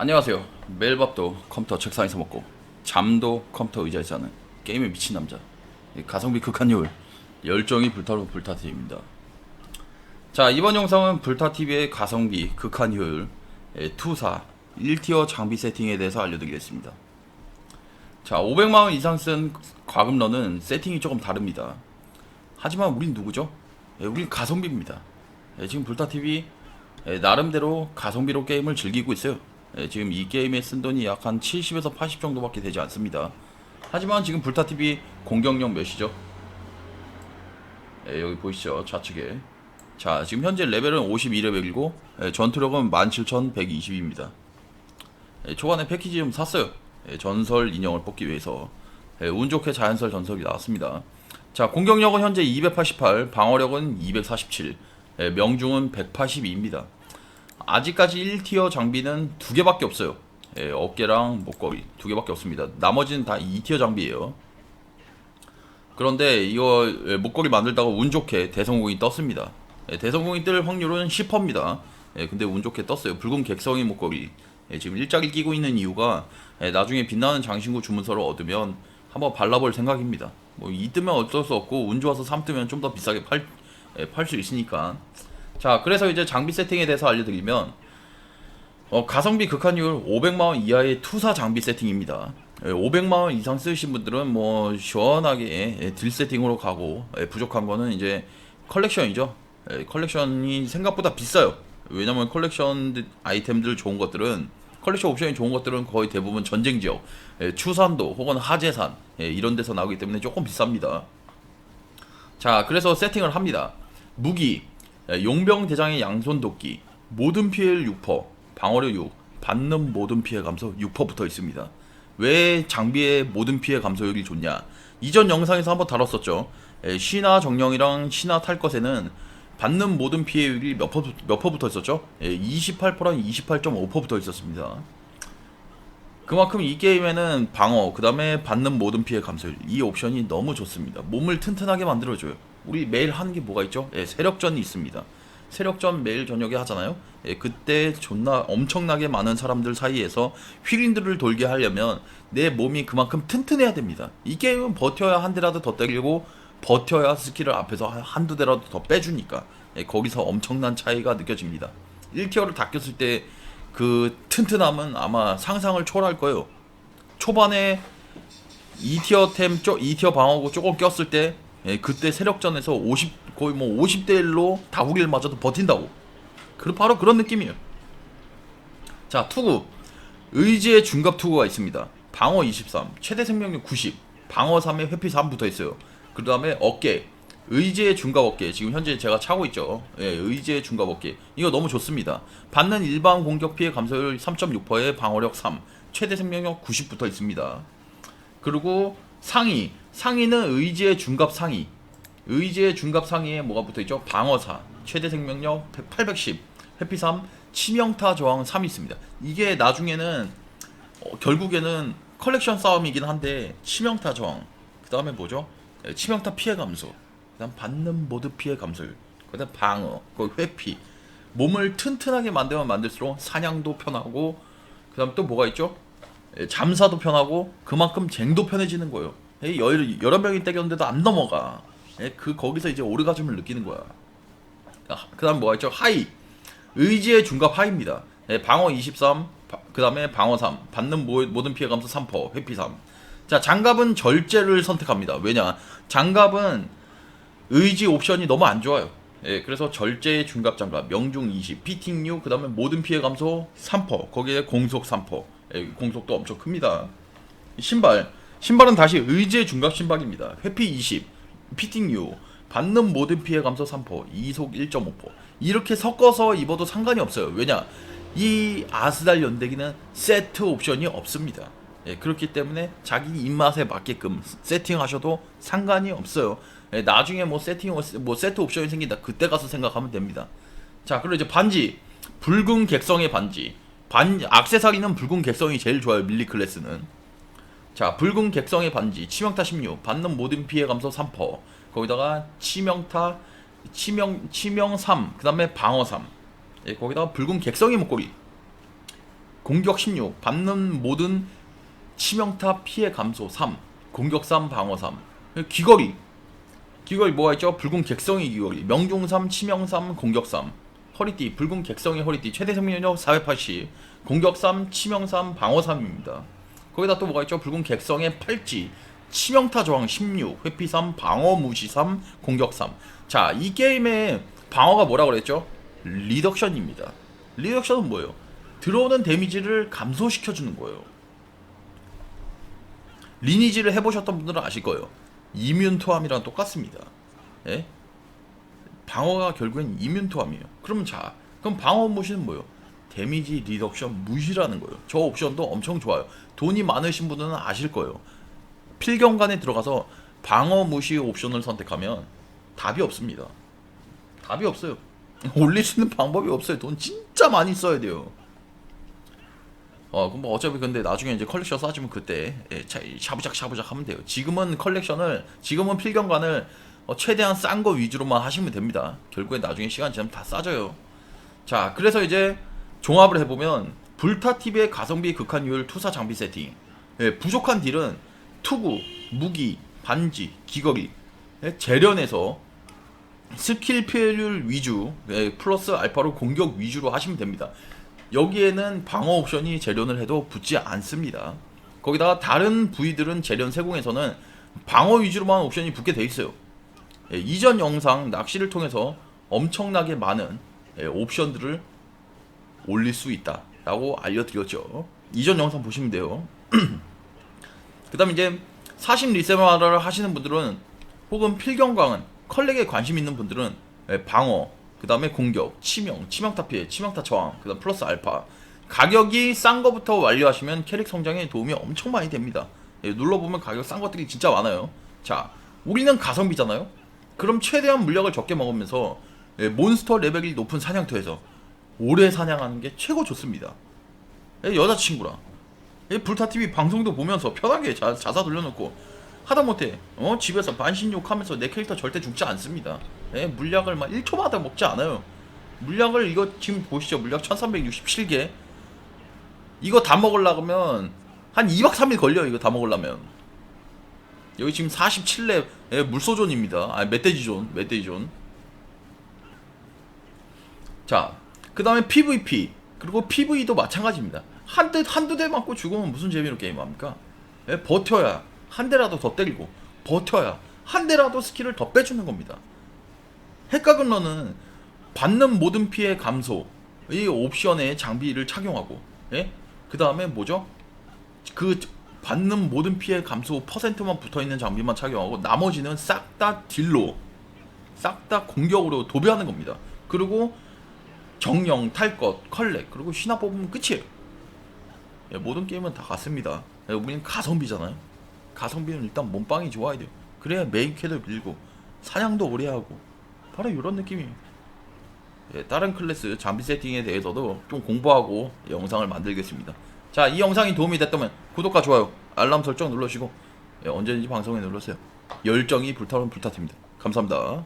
안녕하세요. 매일 밥도 컴퓨터 책상에서 먹고 잠도 컴퓨터 의자에서 하는 게임에 미친 남자 이 가성비 극한율 열정이 불타로 불타TV입니다. 자 이번 영상은 불타TV의 가성비 극한 효율 예, 투사 1티어 장비 세팅에 대해서 알려드리겠습니다. 자 500만원 이상 쓴 과금러는 세팅이 조금 다릅니다. 하지만 우린 누구죠? 예, 우린 가성비입니다. 예, 지금 불타TV 예, 나름대로 가성비로 게임을 즐기고 있어요. 예, 지금 이 게임에 쓴 돈이 약 한 70에서 80 정도밖에 되지 않습니다. 하지만 지금 불타TV 공격력 몇이죠? 예, 여기 보이시죠? 좌측에. 자, 지금 현재 레벨은 52레벨이고, 예, 전투력은 17,120입니다. 예, 초반에 패키지 좀 샀어요. 예, 전설 인형을 뽑기 위해서. 예, 운 좋게 자연설 전설이 나왔습니다. 자, 공격력은 현재 288, 방어력은 247, 예, 명중은 182입니다. 아직까지 1티어 장비는 두 개밖에 없어요. 예, 어깨랑 목걸이 두 개밖에 없습니다. 나머지는 다 2티어 장비예요. 그런데 이거 예, 목걸이 만들다가 운 좋게 대성공이 떴습니다. 예, 대성공이 뜰 확률은 10%입니다. 예, 근데 운 좋게 떴어요. 붉은 객성의 목걸이. 예, 지금 일짝을 끼고 있는 이유가 예, 나중에 빛나는 장신구 주문서를 얻으면 한번 발라볼 생각입니다. 뭐 2뜨면 어쩔 수 없고 운 좋아서 3뜨면 좀 더 비싸게 팔팔수 있으니까. 자, 그래서 이제 장비 세팅에 대해서 알려드리면 어, 가성비 극한율 500만원 이하의 투사 장비 세팅입니다. 예, 500만원 이상 쓰신 분들은 뭐 시원하게 예, 딜 세팅으로 가고 예, 부족한 거는 이제 컬렉션이죠. 예, 컬렉션이 생각보다 비싸요. 왜냐면 컬렉션 아이템들 좋은 것들은 컬렉션 옵션이 좋은 것들은 거의 대부분 전쟁 지역, 예, 추산도 혹은 하재산 예, 이런 데서 나오기 때문에 조금 비쌉니다. 자, 그래서 세팅을 합니다. 무기, 예, 용병 대장의 양손 도끼, 모든 피해를 6%, 방어력 6, 받는 모든 피해 감소 6% 붙어 있습니다. 왜 장비의 모든 피해 감소율이 좋냐? 이전 영상에서 한번 다뤘었죠. 예, 신화 정령이랑 신화 탈 것에는 받는 모든 피해율이 몇 퍼, 몇 퍼 붙어 있었죠? 예, 28%랑 28.5% 붙어 있었습니다. 그만큼 이 게임에는 방어, 그 다음에 받는 모든 피해 감소율 이 옵션이 너무 좋습니다. 몸을 튼튼하게 만들어줘요. 우리 매일 하는 게 뭐가 있죠? 예, 세력전이 있습니다. 세력전 매일 저녁에 하잖아요. 예, 그때 존나 엄청나게 많은 사람들 사이에서 휘린들을 돌게 하려면 내 몸이 그만큼 튼튼해야 됩니다. 이 게임은 버텨야 한 대라도 더 때리고 버텨야 스킬을 앞에서 한- 한두 대라도 더 빼주니까 예, 거기서 엄청난 차이가 느껴집니다. 1티어를 다 꼈을 때 그 튼튼함은 아마 상상을 초월할 거예요. 초반에 2티어 템, 2티어 방어구 조금 꼈을 때 예, 그때 세력전에서 50 거의 뭐 50대 1로 다구리를 맞아도 버틴다고. 그 바로 그런 느낌이에요. 자, 투구. 의지의 중갑 투구가 있습니다. 방어 23, 최대 생명력 90, 방어 3에 회피 3 붙어 있어요. 그 다음에 어깨. 의지의 중갑 어깨. 지금 현재 제가 차고 있죠. 예, 의지의 중갑 어깨. 이거 너무 좋습니다. 받는 일반 공격 피해 감소율 3.6%에 방어력 3, 최대 생명력 90 붙어 있습니다. 그리고 상의. 상의는 의지의 중갑 상의. 의지의 중갑 상의에 뭐가 붙어 있죠? 방어사, 최대 생명력 810, 회피 3, 치명타 저항 3이 있습니다. 이게 나중에는 어, 결국에는 컬렉션 싸움이긴 한데 치명타 저항. 그 다음에 뭐죠? 예, 치명타 피해 감소. 그다음 받는 모드 피해 감소율. 그다음 방어, 그 회피. 몸을 튼튼하게 만들면 만들수록 사냥도 편하고 그다음 또 뭐가 있죠? 예, 잠사도 편하고 그만큼 쟁도 편해지는 거예요. 예, 여러, 여러 명이 때렸는데도 안 넘어가. 예, 그 거기서 이제 오르가즘을 느끼는 거야. 아, 그다음 뭐가 있죠? 하이. 의지의 중갑 하이입니다. 예, 방어 23, 그 다음에 방어 3, 받는 모, 모든 피해 감소 3%, 회피 3. 자, 장갑은 절제를 선택합니다. 왜냐? 장갑은 의지 옵션이 너무 안 좋아요. 예, 그래서 절제의 중갑 장갑, 명중 20, 피팅 6, 그 다음에 모든 피해 감소 3%, 거기에 공속 3%. 예, 공속도 엄청 큽니다. 신발. 신발은 다시 의지의 중갑 신발입니다. 회피 20, 피팅 6, 받는 모든 피해 감소 3%, 이속 1.5%. 이렇게 섞어서 입어도 상관이 없어요. 왜냐? 이 아스달 연대기는 세트 옵션이 없습니다. 예, 그렇기 때문에 자기 입맛에 맞게끔 세팅하셔도 상관이 없어요. 예, 나중에 뭐 세팅 뭐 세트 옵션이 생긴다 그때 가서 생각하면 됩니다. 자, 그리고 이제 반지 붉은 객성의 반지 반 악세사리는 붉은 객성이 제일 좋아요 밀리 클래스는. 자 붉은 객성의 반지 치명타 16 받는 모든 피해 감소 3% 거기다가 치명타 치명 치명 3 그다음에 방어 3 예, 거기다가 붉은 객성의 목걸이. 공격 16 받는 모든 치명타 피해 감소 3 공격 3 방어 3 귀걸이. 귀걸이 뭐가 있죠? 붉은 객성의 귀걸이. 명중 3 치명 3 공격 3 허리띠 붉은 객성의 허리띠 최대 생명력 480 공격 3 치명 3 방어 3입니다 거기다 또 뭐가 있죠? 붉은 객성의 팔찌 치명타 저항 16 회피 3 방어 무시 3 공격 3 자 이 게임의 방어가 뭐라고 그랬죠? 리덕션입니다 리덕션은 뭐예요? 들어오는 데미지를 감소시켜주는 거예요 리니지를 해보셨던 분들은 아실 거예요. 이뮨 토함이랑 똑같습니다. 예? 방어가 결국엔 이뮨 토함이에요. 그러면 자, 그럼 방어 무시는 뭐예요? 데미지 리덕션 무시라는 거예요. 저 옵션도 엄청 좋아요. 돈이 많으신 분들은 아실 거예요. 필경관에 들어가서 방어 무시 옵션을 선택하면 답이 없습니다. 답이 없어요. 올릴 수 있는 방법이 없어요. 돈 진짜 많이 써야 돼요. 어, 그럼 뭐 어차피 근데 나중에 이제 컬렉션 싸지면 그때 예, 자, 이 샤부작 샤부작 하면 돼요. 지금은 컬렉션을 지금은 필경관을 어, 최대한 싼 거 위주로만 하시면 됩니다. 결국엔 나중에 시간 지나면 다 싸져요. 자, 그래서 이제 종합을 해보면 불타 TV의 가성비 극한율 투사 장비 세팅. 예, 부족한 딜은 투구, 무기, 반지, 귀걸이, 예, 재련에서 스킬 피해율 위주, 예, 플러스 알파로 공격 위주로 하시면 됩니다. 여기에는 방어 옵션이 재련을 해도 붙지 않습니다. 거기다가 다른 부위들은 재련 세공에서는 방어 위주로만 옵션이 붙게 돼 있어요. 예, 이전 영상 낚시를 통해서 엄청나게 많은 예, 옵션들을 올릴 수 있다라고 알려드렸죠. 이전 영상 보시면 돼요. 그다음 이제 40 리세마를 하시는 분들은 혹은 필경광은 컬렉에 관심 있는 분들은 예, 방어, 그 다음에 공격, 치명, 치명타 피해, 치명타 저항, 그 다음 플러스 알파. 가격이 싼 거부터 완료하시면 캐릭 성장에 도움이 엄청 많이 됩니다. 예, 눌러보면 가격 싼 것들이 진짜 많아요. 자, 우리는 가성비잖아요? 그럼 최대한 물약을 적게 먹으면서 예, 몬스터 레벨이 높은 사냥터에서 오래 사냥하는 게 최고 좋습니다. 예, 여자친구랑 예, 불타TV 방송도 보면서 편하게 자, 자사 돌려놓고 하다못해 어 집에서 반신욕하면서 내 캐릭터 절대 죽지 않습니다. 예, 물약을 막 1초마다 먹지 않아요. 물약을 이거 지금 보시죠. 물약 1367개. 이거 다 먹으려면 한 2박 3일 걸려요. 이거 다 먹으려면. 여기 지금 47렙 예, 물소존입니다. 아, 멧돼지존, 멧돼지존. 자, 그 다음에 PVP. 그리고 PV도 마찬가지입니다. 한 대, 한두 대 맞고 죽으면 무슨 재미로 게임합니까? 예, 버텨야. 한 대라도 더 때리고, 버텨야. 한 대라도 스킬을 더 빼주는 겁니다. 핵가근러는 받는 모든 피해 감소. 이 옵션에 장비를 착용하고, 예? 그 다음에 뭐죠? 그 받는 모든 피해 감소 퍼센트만 붙어 있는 장비만 착용하고 나머지는 싹 다 딜로 싹 다 공격으로 도배하는 겁니다. 그리고 정령, 탈것, 컬렉 그리고 신화 뽑으면 끝이에요. 예, 모든 게임은 다 같습니다. 예, 우리는 가성비잖아요. 가성비는 일단 몸빵이 좋아야 돼요. 그래야 메인 캐도 밀고 사냥도 오래 하고 바로 이런 느낌이에요. 예, 다른 클래스 장비 세팅에 대해서도 좀 공부하고 영상을 만들겠습니다. 자, 이 영상이 도움이 됐다면 구독과 좋아요, 알람 설정 눌러주시고 예, 언제든지 방송에 눌러주세요. 열정이 불타오른 불타입니다. 감사합니다.